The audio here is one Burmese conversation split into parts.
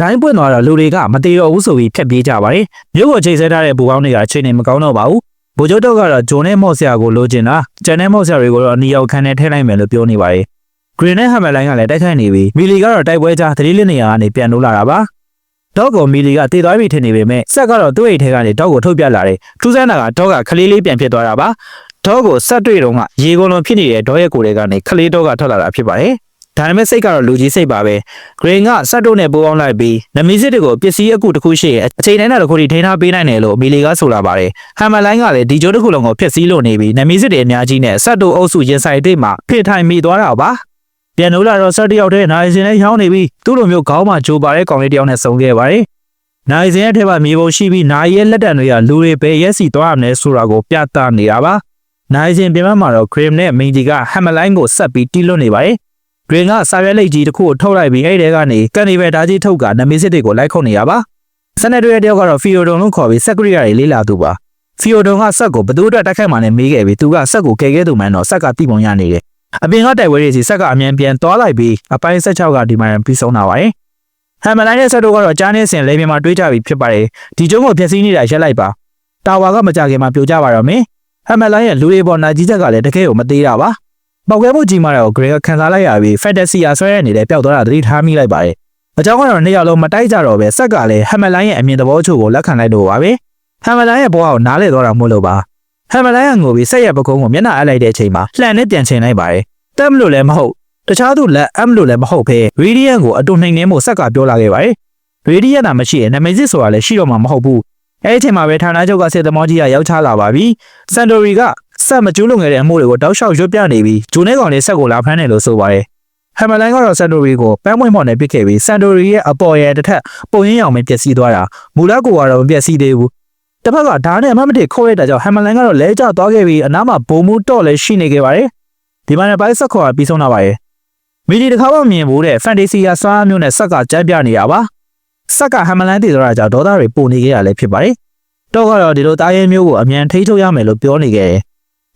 တိုင်းပွင့်သွားတော့လူတွေကမတေတော့ဘူးဆိုပြီးဖြတ်ပြေးကြပါတယ်မြို့ကိုချိန်ဆထားတဲ့ဘူပေါင်းတွေကအချိန်နေမကောင်းတော့ပါဘူးဘိုးကျုပ်တို့ကတော့ဂျွန်နဲ့မော့ဆရာကိုလိုချင်တာကျန်တဲ့မော့ဆရာတွေကိုတော့အနီရောက်ခန်းနဲ့ထည့်လိုက်မယ်လို့ပြောနေပါတယ်ဂရင်းနဲ့ဟမ်မလိုင်းကလည်းတိုက်ခိုက်နေပြီးမီလီကတော့တိုက်ပွဲကြားသတိလစ်နေရကနေပြန်လို့လာတာပါဒေါက်ကိုမီလီကတည်သွားပြီထင်နေပေမဲ့ဆက်ကတော့သူ့အိတ်ထဲကနေဒေါက်ကိုထုတ်ပြလာတယ်ထူးဆန်းတာကဒေါက်ကခလေးလေးပြန်ဖြစ်သွားတာပါဒေါက်ကိုဆက်တွေ့တော့ကရေကုန်လုံးဖြစ်နေတဲ့ဒေါက်ရဲ့ကိုယ်တွေကနေခလေးဒေါက်ကထွက်လာတာဖြစ်ပါတယ် ဒါပေမဲ့စိတ်ကတော့လူကြီးစိတ်ပါပဲဂရင်းကဆက်တို့နဲ့ပိုးပေါင်းလိုက်ပြီးနမီစစ်တွေကိုပစ္စည်းအကူတစ်ခုရှိရင်အချိန်တိုင်းတစ်ခုထိထိန်းထားပေးနိုင်တယ်လို့မီလီကဆိုလာပါတယ်ဟမ်မလိုင်းကလည်းဒီကျိုးတစ်ခုလုံးကိုဖျက်ဆီးလို့နေပြီးနမီစစ်တွေအများကြီးနဲ့ဆက်တို့အုပ်စုရင်ဆိုင်တိတ်မှာဖိထိုင်မိသွားတာပါပြန်လို့လာတော့ဆက်တယောက်တည်းနိုင်စင်နဲ့ရောင်းနေပြီးသူ့လိုမျိုးခေါင်းမှာဂျိုပါတဲ့ကောင်လေးတယောက်နဲ့ဆုံခဲ့ပါတယ်နိုင်စင်ရဲ့ထဲမှာမြေပုံရှိပြီးနိုင်ရဲ့လက်တံတွေကလူတွေပဲရက်စီသွားရမယ်ဆိုတာကိုပြသနေတာပါနိုင်စင်ပြင်မှာတော့ခရမ်နဲ့မင်းကြီးကဟမ်မလိုင်းကိုဆက်ပြီးတီးလွတ်နေပါတယ် ဂရင်ကစာရွက်လိပ်ကြီးတစ်ခုကိုထုတ်လိုက်ပြီးအဲ့ဒီထဲကနေကန်နီဗယ်ဓာကြီးထုတ်ကနမီစစ်တွေကိုလိုက်ခုတ်နေရပါစနက်တွေတယောက်ကတော့ဖီယိုဒွန်လို့ခေါ်ပြီးစက်ကရိယာတွေလေးလာသူပါဖီယိုဒွန်ကဆက်ကိုဘသူအတွက်တိုက်ခိုက်မှနဲ့မေးခဲ့ပြီးသူကဆက်ကိုကယ်ခဲ့သူမှန်တော့ဆက်ကတိပုံရနေတယ်အပြင်ကတိုက်ဝဲတွေစီဆက်ကအမြန်ပြန်သွားလိုက်ပြီးအပိုင်း16ကဒီမှာပြီးဆုံးတာပါရဲ့ဟမ်မလိုင်းရဲ့ဆက်တို့ကတော့ကြားနေစင်လေပြင်မှာတွေးကြပြီးဖြစ်ပါတယ်ဒီကျုံးကိုဖျက်ဆီးနေတာရက်လိုက်ပါတာဝါကမကြခင်မှာပြိုကျပါတော့မင်းဟမ်မလိုင်းရဲ့လူတွေပေါ်နာကြီးချက်ကလည်းတကယ်ကိုမသေးတာပါ ပောက်ကွဲမှုကြီးမာတော့ဂရေကခံစားလိုက်ရပြီး fantasy အဆွဲရနေတဲ့ပျောက်သွားတာသတိထားမိလိုက်ပါတယ်။အကြောင်းကတော့နှစ်ယောက်လုံးမတိုက်ကြတော့ပဲဆက်ကလည်းဟမ်မလိုင်းရဲ့အမြင်သဘောချို့ကိုလက်ခံလိုက်တော့ပါပဲ။ဟမ်မလိုင်းရဲ့ဘဝကိုနားလေတော့တာမို့လို့ပါ။ဟမ်မလိုင်းကငိုပြီးဆက်ရဲ့ပကုံးကိုမျက်နှာအပ်လိုက်တဲ့အချိန်မှာလှန်နဲ့ပြန်ချင်လိုက်ပါတယ်။တက်မလို့လည်းမဟုတ်တခြားသူလက်အမလို့လည်းမဟုတ်ပဲရေဒီယံကိုအတုနှိမ်နှင်းဖို့ဆက်ကပြောလာခဲ့ပါတယ်။ရေဒီယံကမရှိရင်နမိတ်စစ်ဆိုတာလည်းရှိတော့မှာမဟုတ်ဘူး။အဲဒီအချိန်မှာပဲဌာနချုပ်ကစစ်သမောကြီးကရောက်ချလာပါပြီ။စန်တိုရီက ဆက်မကျူးလွန်ခဲ့တဲ့အမှုတွေကိုတောက်လျှောက်ရွတ်ပြနေပြီးဂျိုနေကောင်လေးဆက်ကိုလာဖမ်းတယ်လို့ဆိုပါတယ်။ဟမ်မလိုင်းကတော့စန်တိုရီကိုပန်းပွင့်မော်နဲ့ပစ်ခဲ့ပြီးစန်တိုရီရဲ့အပေါ်ရဲ့တစ်ထက်ပုံရင်းအောင်ပဲပျက်စီးသွားတာမူလကိုကတော့မပျက်စီးသေးဘူး။တစ်ဖက်ကဓာတ်နဲ့အမမတည့်ခိုးရတဲ့ကြောင့်ဟမ်မလိုင်းကတော့လဲကျသွားခဲ့ပြီးအနားမှာဘုံမှုတော့လည်းရှိနေခဲ့ပါတယ်။ဒီမှာလည်းပိုင်းဆက်ခေါ်ကပြီးဆုံးတာပါရဲ့။မီဒီတစ်ခါမှမြင်ဘူးတဲ့ဖန်တစီယာစွာမျိုးနဲ့ဆက်ကကြမ်းပြနေတာပါ။ဆက်ကဟမ်မလိုင်းတည်သွားတာကြောင့်ဒေါသတွေပုံနေခဲ့ရလဲဖြစ်ပါတယ်။တော့ကတော့ဒီလိုတားရဲမျိုးကိုအမြန်ထိထုတ်ရမယ်လို့ပြောနေခဲ့တယ်။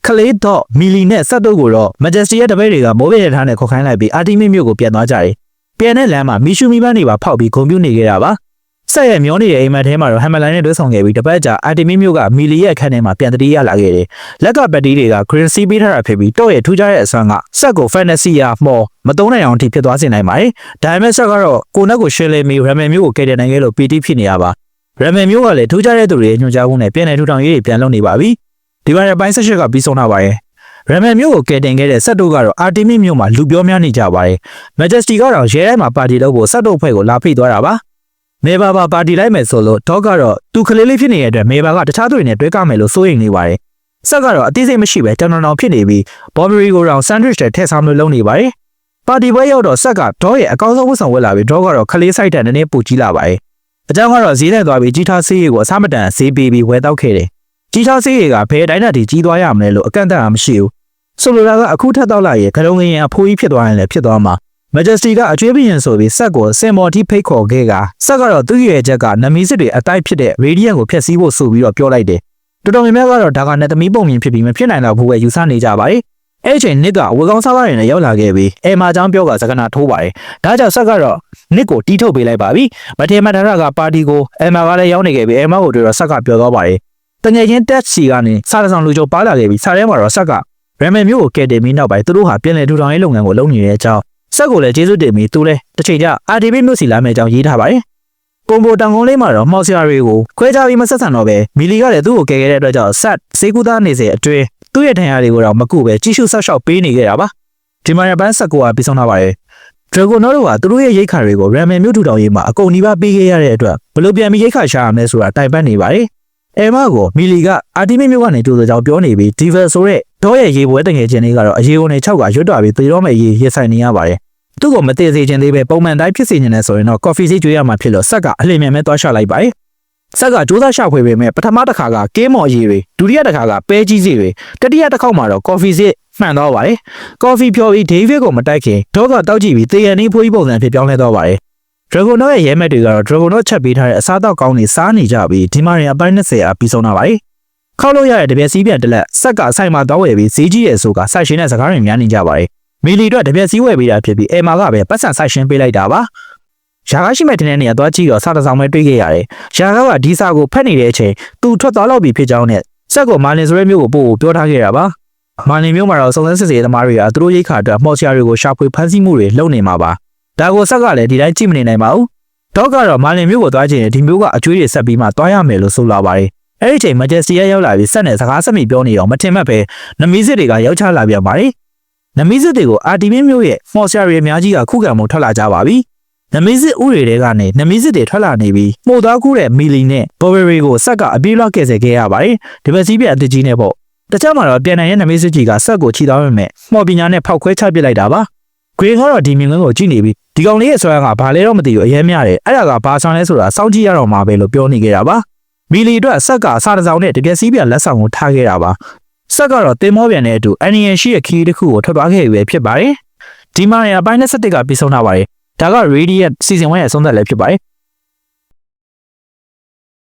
ခလေးတော့မီလီနဲ့ဆက်တုပ်ကိုတော့ Majesty ရဲ့တပည့်တွေကမိုးပြည့်ထားနဲ့ခေါက်ခိုင်းလိုက်ပြီးအာတီမီမျိုးကိုပြန်သွားကြတယ်။ပြန်တဲ့လမ်းမှာမီရှူမီပန်းတွေပါဖောက်ပြီးဂုံပြူနေခဲ့တာပါ။ဆက်ရဲ့မျောနေတဲ့အိမ်မက်ထဲမှာတော့ဟမ်မလိုင်းနဲ့တွဲဆောင်ခဲ့ပြီးတပတ်ကြာအာတီမီမျိုးကမီလီရဲ့အခန်းထဲမှာပြန်တတိရလာခဲ့တယ်။လက်ကပတ်တီးတွေက green sea ပေးထားတာဖြစ်ပြီးတော့ရဲ့ထူးခြားတဲ့အစွမ်းကဆက်ကို fantasy ရမော်မတုံးနိုင်အောင်အထိဖြစ်သွားစေနိုင်ပါတယ်။ဒါပေမဲ့ဆက်ကတော့ကိုနက်ကိုရှင်းလင်းပြီး ramen မျိုးကိုကယ်တင်နိုင်ခဲ့လို့ PT ဖြစ်နေရပါ။ ramen မျိုးကလည်းထူးခြားတဲ့သူတွေရဲ့ညွှန်ကြားမှုနဲ့ပြန်လည်ထူထောင်ရေးတွေပြန်လုပ်နေပါပြီ။ ဒီမှာရဲ့ပိုင်းဆက်ရှက်ကပြီးဆုံးတာပါရဲ့။ရမန်မျိုးကိုကယ်တင်ခဲ့တဲ့ဆက်တို့ကတော့အာတီမီမျိုးမှာလူပြောများနေကြပါတယ်။ Majesty ကတော့ရဲတိုင်းမှာပါတီလုပ်ဖို့ဆက်တို့ဖွဲ့ကိုလာဖိတ်သွားတာပါ။မေဘာပါပါတီလိုက်မယ်ဆိုလို့ဒေါကတော့သူကလေးလေးဖြစ်နေတဲ့အတွက်မေဘာကတခြားသူတွေနဲ့တွဲကမယ်လို့စိုးရိမ်နေပါတယ်။ဆက်ကတော့အသေးစိတ်မရှိပဲတောင်တောင်ဖြစ်နေပြီးဘော်ဘရီကိုတော့ sandwich နဲ့ထည့်ဆောင်လို့လုပ်နေပါတယ်။ပါတီပွဲရောက်တော့ဆက်ကဒေါရဲ့အကောင်းဆုံးဝတ်ဆောင်ဝတ်လာပြီးဒေါကတော့ခလေးဆိုင်တဲ့နည်းနည်းပူကြီးလာပါတယ်။အကြောင်းကတော့ဈေးနဲ့သွားပြီးကြီးထားဆေးရည်ကိုအစမတန်ဈေးပေးပြီးဝယ်တောက်ခဲ့တယ်။ ကြီးထားဆေးရည်ကဘယ်တိုင်းနဲ့ဒီကြီးသွားရမလဲလို့အကန့်အသတ်မှမရှိဘူး။ဆိုလိုတာကအခုထက်တော့လာရင်ခလုံးငရင်အဖိုးကြီးဖြစ်သွားရင်လည်းဖြစ်သွားမှာ Majesty ကအကျွေးပြင်းဆိုပြီးဆက်ကိုစင်မော်တီဖိတ်ခေါ်ခဲ့ကဆက်ကတော့သူ့ရဲ့ချက်ကနမီစစ်တွေအတိုက်ဖြစ်တဲ့ Radiant ကိုဖျက်ဆီးဖို့ဆိုပြီးတော့ပြောလိုက်တယ်။တော်တော်များများကတော့ဒါကနဲ့သမီးပုံမြင်ဖြစ်ပြီးမဖြစ်နိုင်တော့ဘူးပဲယူဆနေကြပါတယ်။အဲ့ဒီအချိန်နစ်ကဝေကောင်းစားပါးတွေနဲ့ရောက်လာခဲ့ပြီးအဲမာချောင်းပြောကစကနာထိုးပါတယ်။ဒါကြောင့်ဆက်ကတော့နစ်ကိုတီးထုတ်ပေးလိုက်ပါပြီ။မထေမထရကပါတီကိုအဲမာကလည်းရောက်နေခဲ့ပြီးအဲမာကိုတွေ့တော့ဆက်ကပြောသွားပါတယ်။ တငယ်ချင်းတက်စီကနေစားတဆောင်လူချိုပါလာခဲ့ပြီးစားထဲမှာတော့ဆက်ကရမန်မျိုးကိုကယ်တင်ပြီးနောက်ပိုင်းသူတို့ဟာပြန်လည်ထူထောင်ရေးလုပ်ငန်းကိုလုပ်နေတဲ့အကြောင်းဆက်ကိုလည်းကျေးဇူးတင်ပြီးသူလည်းတစ်ချိန်ကျ RTB မြို့စီလာမယ့်အကြောင်းရေးထားပါတယ်။ကွန်ဘိုတောင်ကုန်းလေးမှာတော့မှောက်ဆရာတွေကိုခွဲခြားပြီးမဆက်ဆံတော့ပဲမီလီကလည်းသူ့ကိုကယ်ခဲ့တဲ့အတွက်ကြောင့်ဆက်စေကူသားနေစေအတွင်းသူ့ရဲ့ဒဏ်ရာတွေကိုတော့မကုပဲကြီးစုဆော့ရှောက်ပေးနေခဲ့တာပါ။ဒီမှာရပန်းဆက်ကိုကပြီးဆုံးထားပါတယ်။ Dragon တို့ကသူတို့ရဲ့ရိတ်ခါတွေကို Ramen မြို့ထူထောင်ရေးမှာအကုန်နီးပါးပေးခဲ့ရတဲ့အတွက်ဘယ်လိုပြန်ပြီးရိတ်ခါရှာရမလဲဆိုတာတိုင်ပတ်နေပါတယ်။ အဲမာကိုမီလီကအာတီမီမြို့ကနေတူတဲ့ကြောင်ပြောနေပြီးဒီဗယ်ဆိုတဲ့ဒေါ်ရဲ့ရေပွဲတငယ်ချင်းလေးကတော့အရေကုန်နဲ့6ကရွတ်တော်ပြီးသေတော့မဲ့ရေရဆိုင်နေရပါတယ်။သူ့ကိုမသေးစေချင်သေးပဲပုံမှန်တိုင်းဖြစ်စေချင်တယ်ဆိုရင်တော့ကော်ဖီဆေးကျွေးရမှာဖြစ်လို့ဆက်ကအလှည့်မြန်မဲ့သွားရှလိုက်ပါတယ်။ဆက်ကကြိုးစားရှာဖွေပေမဲ့ပထမတစ်ခါကကင်းမော်ရေတွေဒုတိယတစ်ခါကပဲကြီးစီတွေတတိယတစ်ခေါက်မှာတော့ကော်ဖီဆေးမှန်တော့ပါတယ်။ကော်ဖီဖြော်ပြီးဒေးဗစ်ကိုမတိုက်ခင်ဒေါကတောက်ကြည့်ပြီးတေရန်နီးဖိုးကြီးပုံစံဖြစ်ပြောင်းလဲတော့ပါတယ်။ Dragon တို့ရဲ့ရဲမက်တွေကတော့ Dragon တို့ချက်ပေးထားတဲ့အစားအသောက်ကောင်းတွေစားနေကြပြီးဒီမှာရင်အပိုင်း20အပြီးဆုံးတာပါတယ်။ခောက်လို့ရတဲ့တပြက်စီးပြန်တစ်လက်ဆက်ကဆိုင်မှာတောင်းဝယ်ပြီးဈေးကြီးရဲ့ဆိုကဆိုင်ရှင်နဲ့စကားတွေများနေကြပါတယ်။မီလီတို့တပြက်စီးဝယ်ပေးတာဖြစ်ပြီးအဲမာကပဲပတ်စံဆိုင်ရှင်ပေးလိုက်တာပါရာကားရှိမဲ့တဲ့နေရာသွားကြည့်တော့စာတစ်စောင်ပဲတွေ့ခဲ့ရတယ်ရာကားကဒီစာကိုဖတ်နေတဲ့အချိန်သူထွက်သွားတော့ပြီဖြစ်ကြောင်းနဲ့စက်ကိုမာလင်ဆိုတဲ့မျိုးကိုပို့ကိုပြောထားခဲ့တာပါမာလင်မျိုးမှာတော့စုံစမ်းစစ်ဆေးရေးသမားတွေကသူတို့ရိတ်ခါအတွက်မှော်ဆရာတွေကိုရှာဖွေဖမ်းဆီးမှုတွေလုပ်နေမှာပါ ဒါကိုစက်ကလည်းဒီတိုင်းကြည့်မနေနိုင်ပါဘူးတော့ကတော့မာလင်မျိုးကိုသွားချင်ရင်ဒီမျိုးကအကျွေးတွေဆက်ပြီးမှသွားရမယ်လို့ဆိုလာပါတယ်အဲ့ဒီချိန်မဂျက်စီရရောက်လာပြီးဆက်နဲ့စကားဆက်မိပြောနေအောင်မထင်မှတ်ပဲနမီးစစ်တွေကရောက်ချလာပြန်ပါတယ်နမီးစစ်တွေကိုအာတီမင်းမျိုးရဲ့မှော်ဆရာတွေအများကြီးကခုခံမှုထွက်လာကြပါပြီနမီးစစ်ဥတွေတဲကနေနမီးစစ်တွေထွက်လာနေပြီးမှုသားကူးတဲ့မီလီနဲ့ဘော်ဘရီကိုစက်ကအပြေးလောက်ကဲဆယ်ခဲ့ရပါတယ်ဒီပစီပြအတကြီးနဲ့ပေါ့တခြားမှာတော့ပြန်နိုင်ရဲ့နမီးစစ်ကြီးကစက်ကိုခြိသွားပေမဲ့မှော်ပညာနဲ့ဖောက်ခွဲချပစ်လိုက်တာပါဂရေကတော့ဒီမြင်ကွင်းကိုကြည့်နေပြီး ဒီကောင်လေးရဲ့ဆွဲကဘာလဲတော့မသိဘူးအရင်များတယ်အဲ့ဒါကဘာဆောင်လဲဆိုတာစောင့်ကြည့်ရတော့မှာပဲလို့ပြောနေခဲ့တာပါမီလီအတွက်စက်ကစားတစ်စောင်နဲ့တကယ်စီးပြလက်ဆောင်ကိုထားခဲ့တာပါဆက်ကတော့တင်မောပြန်တဲ့အတူအန်နီယန်ရှိရဲ့ခီးတစ်ခုကိုထွက်သွားခဲ့ပြီဖြစ်ပါတယ်ဒီမှာရအပိုင်း21ကပြီးဆုံးထားပါတယ်ဒါက Radiant Season 1ရဲ့အဆုံးသက်လည်းဖြစ်ပါတယ်